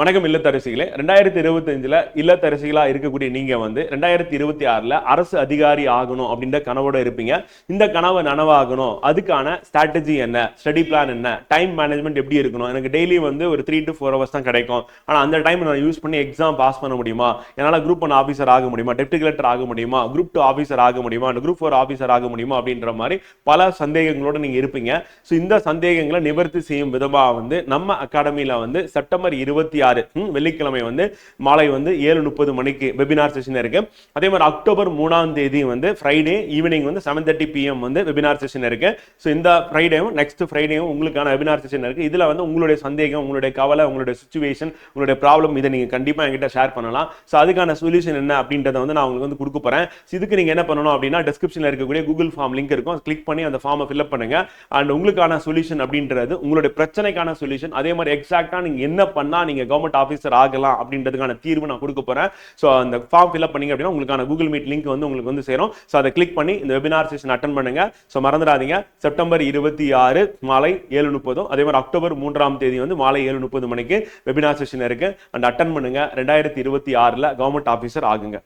வணக்கம் இல்லத்தரசிகளே. ரெண்டாயிரத்தி இருபத்தஞ்சில் இல்லத்தரசிகளாக இருக்கக்கூடிய நீங்கள் வந்து ரெண்டாயிரத்தி இருபத்தி ஆறில் அரசு அதிகாரி ஆகணும் அப்படின்ற கனவோடு இருப்பீங்க. இந்த கனவை நனவாகணும். அதுக்கான ஸ்ட்ராட்டஜி என்ன? ஸ்டடி பிளான் என்ன? டைம் மேனேஜ்மெண்ட் எப்படி இருக்கணும்? எனக்கு டெய்லி வந்து ஒரு த்ரீ டு ஃபோர் ஹவர்ஸ் தான் கிடைக்கும். ஆனால் அந்த டைம் நான் யூஸ் பண்ணி எக்ஸாம் பாஸ் பண்ண முடியுமா? என்னால் குரூப் ஒன் ஆஃபீஸர் ஆக முடியுமா? டெப்டி கலெக்டர் ஆக முடியுமா? குரூப் டூ ஆஃபீஸர் ஆக முடியுமா? அந்த குரூப் ஃபோர் ஆஃபீஸர் ஆக முடியுமா? அப்படின்ற மாதிரி பல சந்தேகங்களோட நீங்கள் இருப்பீங்க. ஸோ இந்த சந்தேகங்களை நிவர்த்தி செய்யும் விதமாக வந்து நம்ம அகாடமியில் வந்து செப்டம்பர் இருபத்தி ஆறு வெள்ளிக்கிழமை வந்து மாலை வந்து ஏழு முப்பது மணிக்கு வெபினார் செஷன் இருக்கு. அதே மாதிரி அக்டோபர் மூணாம் தேதி வந்து ஃப்ரைடே ஈவினிங் வந்து செவன் தேர்ட்டி பிஎம் வந்து வெபினார் செஷன் இருக்கு. ஸோ இந்த ஃப்ரைடேவும் நெக்ஸ்ட் ஃப்ரைடேவும் உங்களுக்கான வெபினார் செஷன் இருக்கு. இதுல வந்து உங்களுடைய சந்தேகம் உங்களுடைய கவலை உங்களுடைய சுச்சுவேஷன் உங்களுடைய ப்ராப்ளம் இதை நீங்க கண்டிப்பா என்கிட்ட ஷேர் பண்ணலாம். ஸோ அதுக்கான சொல்யூஷன் என்ன அப்படின்றத வந்து நான் உங்களுக்கு வந்து கொடுக்க போறேன். இதுக்கு நீங்க என்ன பண்ணணும் அப்படின்னா டிஸ்கிரிப்ஷன்ல இருக்கக்கூடிய கூகுள் ஃபார்ம் லிங்க் இருக்கும். கிளிக் பண்ணி அந்த ஃபார்மை ஃபில்அப் பண்ணுங்க. அண்ட் உங்களுக்கான சொல்யூஷன் அப்படின்றது உங்களுடைய பிரச்சனைக்கான சொல்யூஷன் அதே மாதிரி எக்ஸாக்டா நீங்க என்ன பண்ணா நீங்க கவர்மெண்ட் ஆஃபீஸர் ஆகலாம் அப்படின்றதுக்கான தீர்வு நான் கொடுக்க போறேன். ஸோ அந்த ஃபார்ம் ஃபில்அப் பண்ணீங்க அப்படின்னா உங்களுக்கான கூகுள் மீட் லிங்க் வந்து உங்களுக்கு வந்து சேரும். ஸோ அதை கிளிக் பண்ணி இந்த வெபினார் செஷன் அட்டன் பண்ணுங்க. ஸோ மறந்துடாதீங்க. செப்டம்பர் இருபத்தி ஆறு மாலை ஏழு முப்பதும் அதே மாதிரி அக்டோபர் மூன்றாம் தேதி வந்து மாலை ஏழு முப்பது மணிக்கு வெபினார் செஷன் இருக்கு. அண்ட் அட்டன் பண்ணுங்க. ரெண்டாயிரத்தி இருபத்தி ஆறுல கவர்மெண்ட் ஆஃபீஸர் ஆகுங்க.